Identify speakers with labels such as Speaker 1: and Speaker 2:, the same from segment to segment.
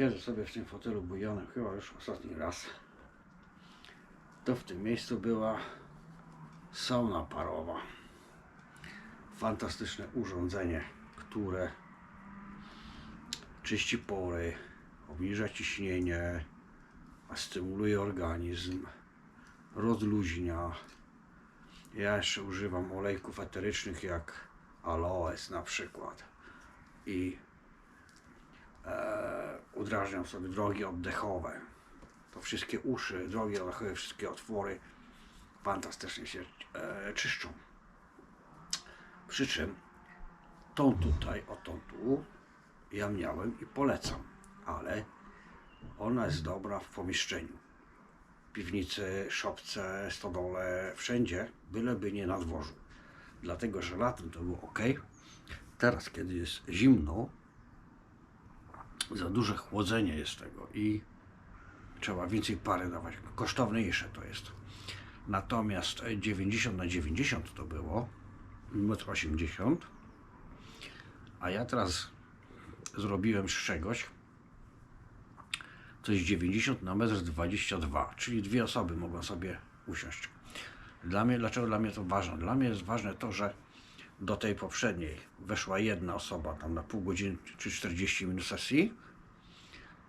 Speaker 1: siedzę sobie w tym fotelu bujonym chyba już ostatni raz. To w tym miejscu była sauna parowa. Fantastyczne urządzenie, które czyści pory, obniża ciśnienie, stymuluje organizm, rozluźnia. Ja jeszcze używam olejków eterycznych jak aloes na przykład i udrażniam sobie drogi oddechowe. To wszystkie uszy, drogi oddechowe, wszystkie otwory fantastycznie się e, czyszczą. Przy czym tą tutaj, o tą tu, ja miałem i polecam, ale ona jest dobra w pomieszczeniu. Piwnicy, szopce, stodole, wszędzie, byleby nie na dworzu. Dlatego, że latem to było ok. Teraz, kiedy jest zimno, za duże chłodzenie jest tego i trzeba więcej pary dawać. Kosztowniejsze to jest. Natomiast 90 na 90 to było, 1,80 m. A ja teraz zrobiłem z czegoś coś 90 na 1,22 m, czyli dwie osoby mogą sobie usiąść. Dla mnie, dlaczego dla mnie to ważne? Dla mnie jest ważne to, że do tej poprzedniej weszła jedna osoba tam na pół godziny czy 40 minut sesji.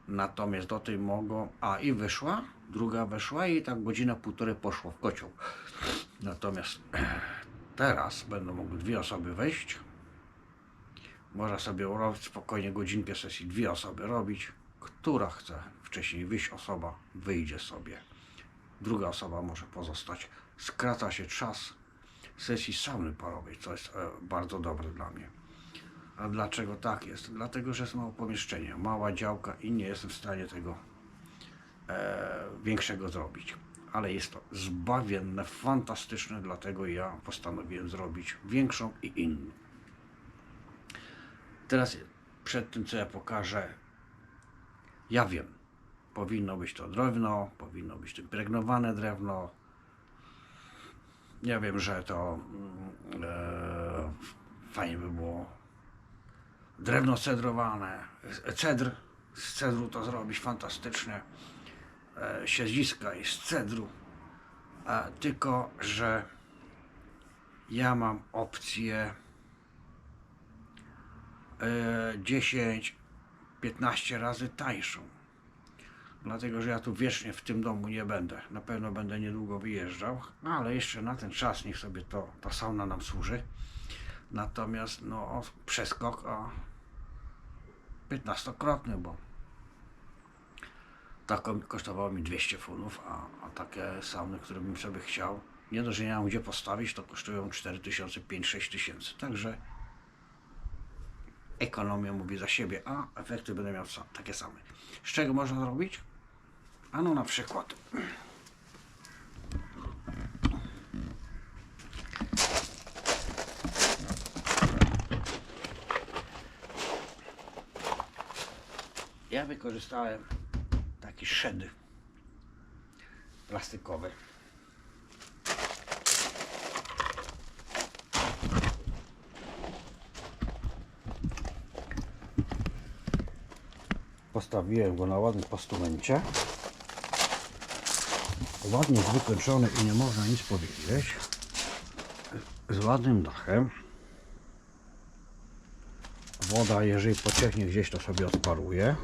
Speaker 1: Natomiast do tej mogą, a i wyszła, druga weszła i tak godzina, półtorej poszło w kocioł. Natomiast teraz będą mogły dwie osoby wejść. Można sobie robić spokojnie godzinkę sesji, dwie osoby robić. Która chce wcześniej wyjść osoba, wyjdzie sobie. Druga osoba może pozostać. Skraca się czas sesji sauny parowej, co jest bardzo dobre dla mnie. A dlaczego tak jest? Dlatego, że jest mało pomieszczenia, mała działka i nie jestem w stanie tego e, większego zrobić. Ale jest to zbawienne, fantastyczne, dlatego ja postanowiłem zrobić większą i inną. Teraz przed tym, co ja pokażę, ja wiem, powinno być to drewno, powinno być to impregnowane drewno. Ja wiem, że to mm, e, fajnie by było drewno cedrowane, e, cedr, z cedru to zrobić fantastycznie. E, siedziska jest z cedru, a tylko, że ja mam opcję e, 10, 15 razy tańszą. Dlatego, że ja tu wiecznie w tym domu nie będę. Na pewno będę niedługo wyjeżdżał, no ale jeszcze na ten czas niech sobie to, ta sauna nam służy. Natomiast no przeskok a 15-krotny, bo taką kosztowało mi 200 funów, a, a takie sauny, które bym sobie chciał, nie dość, że nie mam gdzie postawić, to kosztują 4000, 5-6 tysięcy. Także ekonomia mówi za siebie, a efekty będę miał takie same. Z czego można zrobić? Ano na przykład ja wykorzystałem taki shed plastikowy. Postawiłem go na ładnym postumencie. Ładnie wykończony i nie można nic powiedzieć. Z ładnym dachem. Woda, jeżeli pocieknie gdzieś, to sobie odparuje.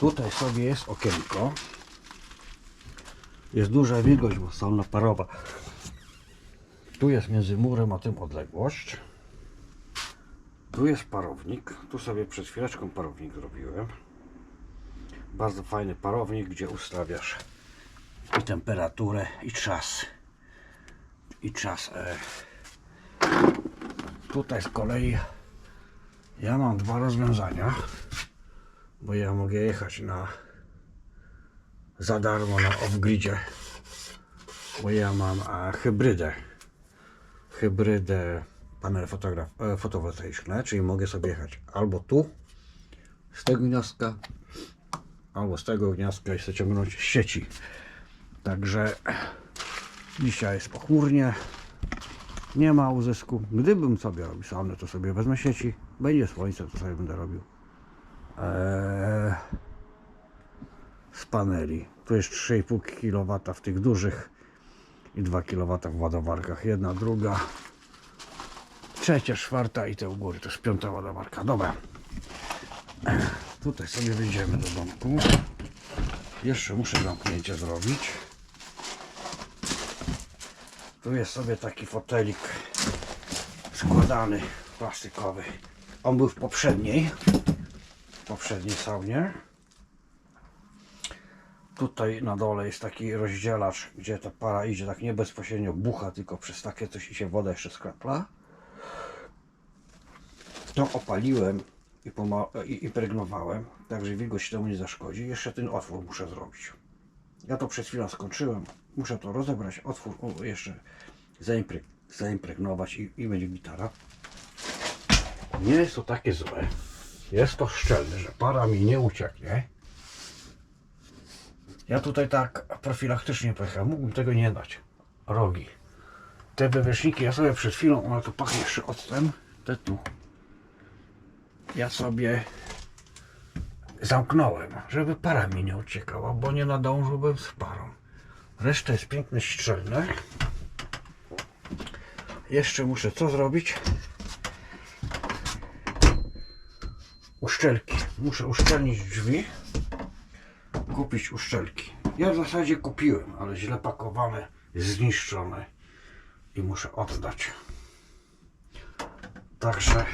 Speaker 1: Tutaj sobie jest okienko. Jest duża wilgoć, bo sauna parowa. Tu jest między murem a tym odległość. Tu jest parownik. Tu sobie przed chwileczką parownik zrobiłem. Bardzo fajny parownik, gdzie ustawiasz i temperaturę, i czas. I czas. E. Tutaj z kolei ja mam dwa rozwiązania, bo ja mogę jechać na za darmo na off-gridzie, bo ja mam a, hybrydę. Hybrydę panele fotograf, e, fotowoltaiczne, czyli mogę sobie jechać albo tu, z tego gniazdka, albo z tego gniazdka i chcę ciągnąć sieci. Także dzisiaj jest pochmurnie, Nie ma uzysku. Gdybym sobie robił saunę, to sobie wezmę sieci. Będzie słońce, to sobie będę robił. Eee, z paneli. Tu jest 3,5 kW w tych dużych i 2 kW w ładowarkach. Jedna, druga, trzecia, czwarta i te u góry. To jest piąta ładowarka. Dobra. Tutaj sobie wyjdziemy do domku. Jeszcze muszę zamknięcie zrobić. Tu jest sobie taki fotelik składany, plastikowy. On był w poprzedniej, w poprzedniej saunie. Tutaj na dole jest taki rozdzielacz, gdzie ta para idzie tak nie bezpośrednio bucha, tylko przez takie coś i się woda jeszcze skrapla. To opaliłem i, i impregnowałem, tak że wilgoć temu nie zaszkodzi. Jeszcze ten otwór muszę zrobić. Ja to przed chwilą skończyłem. Muszę to rozebrać, otwór o, jeszcze zaimpreg- zaimpregnować i, i będzie gitara. Nie jest to takie złe. Jest to szczelne, że para mi nie ucieknie. Ja tutaj tak profilaktycznie pojechałem. Mógłbym tego nie dać. Rogi. Te wywieszniki, ja sobie przed chwilą, one tu pachnie jeszcze octem. Te tu. Ja sobie zamknąłem, żeby para mi nie uciekała, bo nie nadążyłbym z parą. Reszta jest piękne, szczelne. Jeszcze muszę co zrobić? Uszczelki. Muszę uszczelnić drzwi. Kupić uszczelki. Ja w zasadzie kupiłem, ale źle pakowane, zniszczone i muszę oddać. Także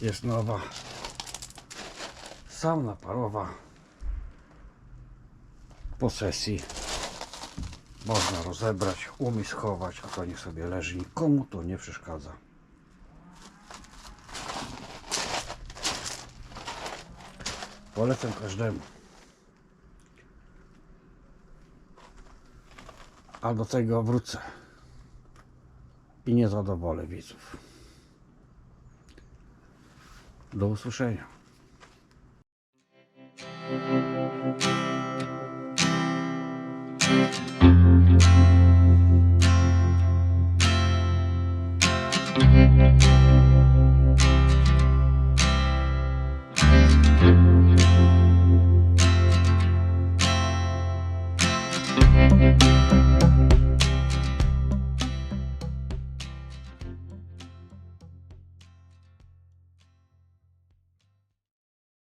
Speaker 1: jest nowa sauna parowa po sesji można rozebrać, umie schować, a to niech sobie leży. Nikomu to nie przeszkadza. Polecam każdemu. A do tego wrócę. I nie zadowolę widzów. Do usłyszenia.